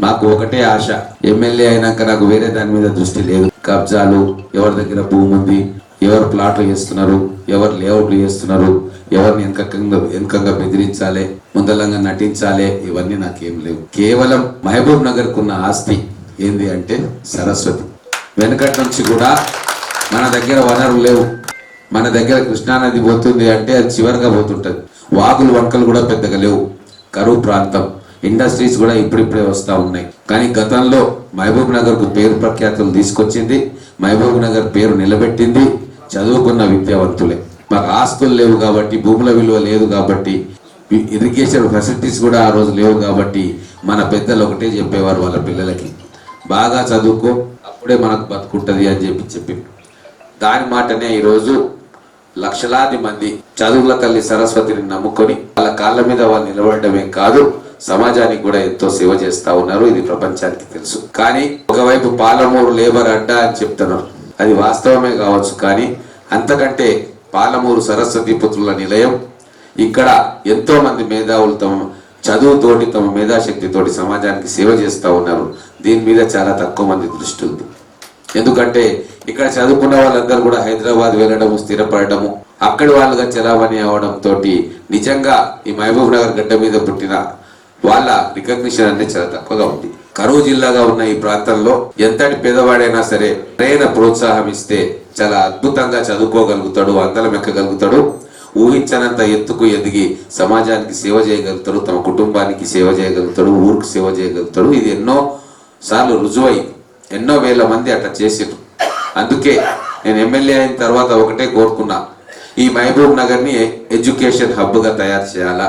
మాకు ఒకటే ఆశ. ఎమ్మెల్యే అయినాక నాకు వేరే దాని మీద దృష్టి లేదు. కబ్జాలు ఎవరి దగ్గర భూమి ఉంది ఎవరు ప్లాట్లు చేస్తున్నారు ఎవరు లేఅవుట్లు చేస్తున్నారు ఎవరిని వెనకంగా వెనకంగా బెదిరించాలి ముందలంగా నటించాలి ఇవన్నీ నాకేం లేవు. కేవలం మహబూబ్ నగర్ కున్న ఆస్తి ఏంది అంటే సరస్వతి. వెనకటి నుంచి కూడా మన దగ్గర వనరులు లేవు. మన దగ్గర కృష్ణానది పోతుంది అంటే అది చివరిగా పోతుంటది. వాగులు వంకలు కూడా పెద్దగా లేవు. కరువు ప్రాంతం. ఇండస్ట్రీస్ కూడా ఇప్పుడిప్పుడే వస్తూ ఉన్నాయి. కానీ గతంలో మహబూబ్ నగర్కు పేరు ప్రఖ్యాతులు తీసుకొచ్చింది మహబూబ్ నగర్ పేరు నిలబెట్టింది చదువుకున్న విద్యావంతులే. మాకు ఆస్తులు లేవు కాబట్టి భూముల విలువ లేదు కాబట్టి ఇరిగేషన్ ఫెసిలిటీస్ కూడా ఆ రోజు లేవు కాబట్టి మన పెద్దలు ఒకటే చెప్పేవారు వాళ్ళ పిల్లలకి బాగా చదువుకో అప్పుడే మనకు బతుకుంటది అని చెప్పి చెప్పి దాని మాటనే ఈరోజు లక్షలాది మంది చదువుల తల్లి సరస్వతిని నమ్ముకొని వాళ్ళ కాళ్ళ మీద వాళ్ళు నిలబడమే కాదు సమాజానికి కూడా ఎంతో సేవ చేస్తా ఉన్నారు. ఇది ప్రపంచానికి తెలుసు. కానీ ఒకవైపు పాలమూరు లేబర్ అడ్డా అని చెప్తున్నారు. అది వాస్తవమే కావచ్చు కానీ అంతకంటే పాలమూరు సరస్వతి పుత్రుల నిలయం ఇక్కడ ఎంతో మంది మేధావులు తమ చదువుతోటి తమ మేధాశక్తితోటి సమాజానికి సేవ చేస్తూ ఉన్నారు. దీని మీద చాలా తక్కువ మంది దృష్టి ఉంది. ఎందుకంటే ఇక్కడ చదువుకున్న వాళ్ళందరూ కూడా హైదరాబాద్ వెళ్ళడము స్థిరపడటము అక్కడి వాళ్ళుగా చలామణి అవడం తోటి నిజంగా ఈ మహబూబ్ నగర్ గడ్డ మీద పుట్టిన వాళ్ళ రికగ్నిషన్ అనేది చాలా తక్కువగా ఉంది. కరువు జిల్లాగా ఉన్న ఈ ప్రాంతంలో ఎంతటి పేదవాడైనా సరే సరైన ప్రోత్సాహం ఇస్తే చాలా అద్భుతంగా చదువుకోగలుగుతాడు అందలం ఎక్కగలుగుతాడు ఊహించనంత ఎత్తుకు ఎదిగి సమాజానికి సేవ చేయగలుగుతాడు తమ కుటుంబానికి సేవ చేయగలుగుతాడు ఊరికి సేవ చేయగలుగుతాడు. ఇది ఎన్నో సార్లు రుజువై ఎన్నో వేల మంది అట్లా చేసారు అందుకే నేను ఎమ్మెల్యే అయిన తర్వాత ఒకటే కోరుకున్నా ఈ మహబూబ్ నగర్ని ఎడ్యుకేషన్ హబ్గా తయారు చేయాలా?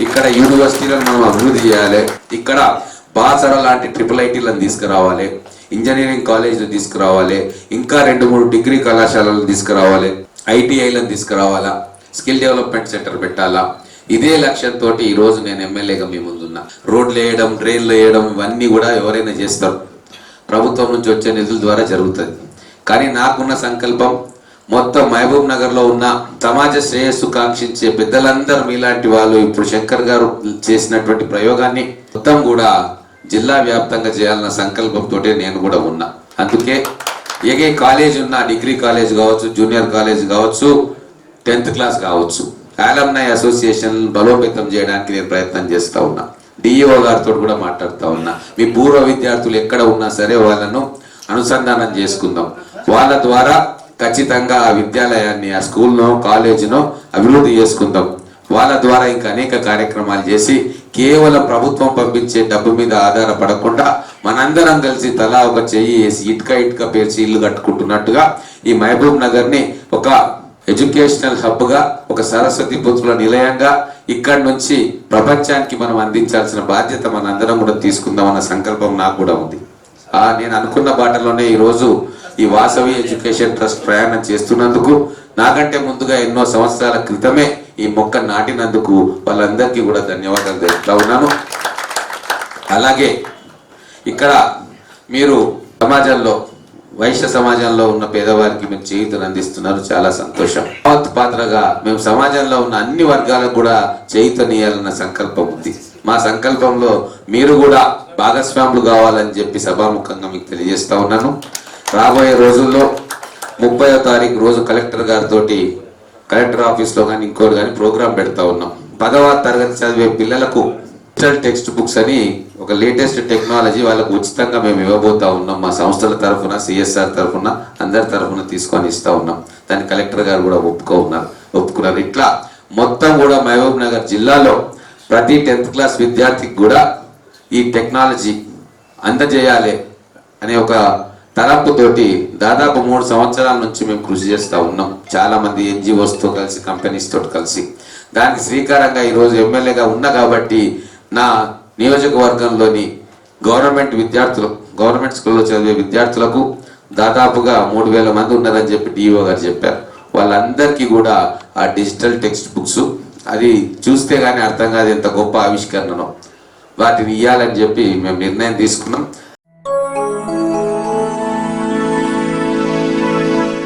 ఇక్కడ యూనివర్సిటీలను మనం అభివృద్ధి చేయాలి. ఇక్కడ బాసర లాంటి ట్రిపుల్ ఐటీలను తీసుకురావాలి. ఇంజనీరింగ్ కాలేజీలు తీసుకురావాలి. ఇంకా రెండు మూడు డిగ్రీ కళాశాలలు తీసుకురావాలి. ఐటీఐలను తీసుకురావాలా? స్కిల్ డెవలప్మెంట్ సెంటర్ పెట్టాలా? ఇదే లక్ష్యంతో ఈరోజు నేను ఎమ్మెల్యేగా మీ ముందున్నా. రోడ్లు వేయడం డ్రైన్లు వేయడం ఇవన్నీ కూడా ఎవరైనా చేస్తారు. ప్రభుత్వం నుంచి వచ్చే నిధుల ద్వారా జరుగుతుంది. కానీ నాకున్న సంకల్పం మొత్తం మహబూబ్ నగర్లో ఉన్న సమాజ శ్రేయస్సు కాంక్షించే పెద్దలందరూ మీలాంటి వాళ్ళు ఇప్పుడు శంకర్ గారు చేసినటువంటి ప్రయోగాన్ని మొత్తం కూడా జిల్లా వ్యాప్తంగా చేయాలన్న సంకల్పంతో నేను కూడా ఉన్నా. అందుకే ఏ కాలేజ్ ఉన్నా డిగ్రీ కాలేజ్ కావచ్చు జూనియర్ కాలేజ్ కావచ్చు టెన్త్ క్లాస్ కావచ్చు ఆలమ్నై అసోసియేషన్ బలోపేతం చేయడానికి నేను ప్రయత్నం చేస్తా ఉన్నా. డిఈఓ గారితో కూడా మాట్లాడుతూ ఉన్నా. మీ పూర్వ విద్యార్థులు ఎక్కడ ఉన్నా సరే వాళ్ళను అనుసంధానం చేసుకుందాం. వాళ్ళ ద్వారా ఖచ్చితంగా ఆ విద్యాలయాన్ని ఆ స్కూల్నో కాలేజీనో అభివృద్ధి చేసుకుందాం. వాళ్ళ ద్వారా ఇంకా అనేక కార్యక్రమాలు చేసి కేవలం ప్రభుత్వం పంపించే డబ్బు మీద ఆధారపడకుండా మనందరం కలిసి తలా ఒక చెయ్యి వేసి ఇటుక ఇటుక పేర్చి ఇల్లు కట్టుకుంటున్నట్టుగా ఈ మహబూబ్ నగర్ని ఒక ఎడ్యుకేషనల్ హబ్గా ఒక సరస్వతి పుత్రుల నిలయంగా ఇక్కడి నుంచి ప్రపంచానికి మనం అందించాల్సిన బాధ్యత మన అందరం కూడా తీసుకుందాం అన్న సంకల్పం నాకు కూడా ఉంది. ఆ నేను అనుకున్న బాటలోనే ఈ రోజు ఈ వాసవి ఎడ్యుకేషన్ ట్రస్ట్ ప్రయాణం చేస్తున్నందుకు నాకంటే ముందుగా ఎన్నో సంవత్సరాల క్రితమే ఈ మొక్క నాటినందుకు వాళ్ళందరికీ కూడా ధన్యవాదాలు తెలుపుతా ఉన్నాను. అలాగే ఇక్కడ మీరు సమాజంలో వైశ్య సమాజంలో ఉన్న పేదవారికి మీరు చేయూతను అందిస్తున్నారు. చాలా సంతోషం. భగవత్ పాత్రగా మేము సమాజంలో ఉన్న అన్ని వర్గాలకు కూడా చేయుతనియాలన్న సంకల్పం ఉంది. మా సంకల్పంలో మీరు కూడా భాగస్వాములు కావాలని చెప్పి సభాముఖంగా మీకు తెలియజేస్తా ఉన్నాను. రాబోయే రోజుల్లో ముప్పై తారీఖు రోజు కలెక్టర్ గారితో కలెక్టర్ ఆఫీస్లో కానీ ఇంకోటి కానీ ప్రోగ్రామ్ పెడతా ఉన్నాం. పదవ తరగతి చదివే పిల్లలకు డిజిటల్ టెక్స్ట్ బుక్స్ అని ఒక లేటెస్ట్ టెక్నాలజీ వాళ్ళకు ఉచితంగా మేము ఇవ్వబోతా ఉన్నాం మా సంస్థల తరఫున సిఎస్ఆర్ తరఫున అందరి తరఫున తీసుకొని ఇస్తా ఉన్నాం. దాన్ని కలెక్టర్ గారు కూడా ఒప్పుకో ఉన్నారు ఒప్పుకున్నారు. ఇట్లా మొత్తం కూడా మహబూబ్ నగర్ జిల్లాలో ప్రతి టెన్త్ క్లాస్ విద్యార్థికి కూడా ఈ టెక్నాలజీ అందజేయాలి అనే ఒక తలంపుతోటి దాదాపు మూడు సంవత్సరాల నుంచి మేము కృషి చేస్తూ ఉన్నాం. చాలా మంది కలిసి కంపెనీస్ తోటి కలిసి. దానికి శ్రీకారంగా ఈరోజు ఎమ్మెల్యేగా ఉన్నా కాబట్టి నా నియోజకవర్గంలోని గవర్నమెంట్ విద్యార్థులు గవర్నమెంట్ స్కూల్లో చదివే విద్యార్థులకు దాదాపుగా మూడు వేల మంది ఉన్నారని చెప్పి డిఓ గారు చెప్పారు. వాళ్ళందరికీ కూడా ఆ డిజిటల్ టెక్స్ట్ బుక్స్ అది చూస్తే కానీ అర్థం కాదు ఎంత గొప్ప ఆవిష్కరణను. వాటిని ఇవ్వాలని చెప్పి మేము నిర్ణయం తీసుకున్నాం.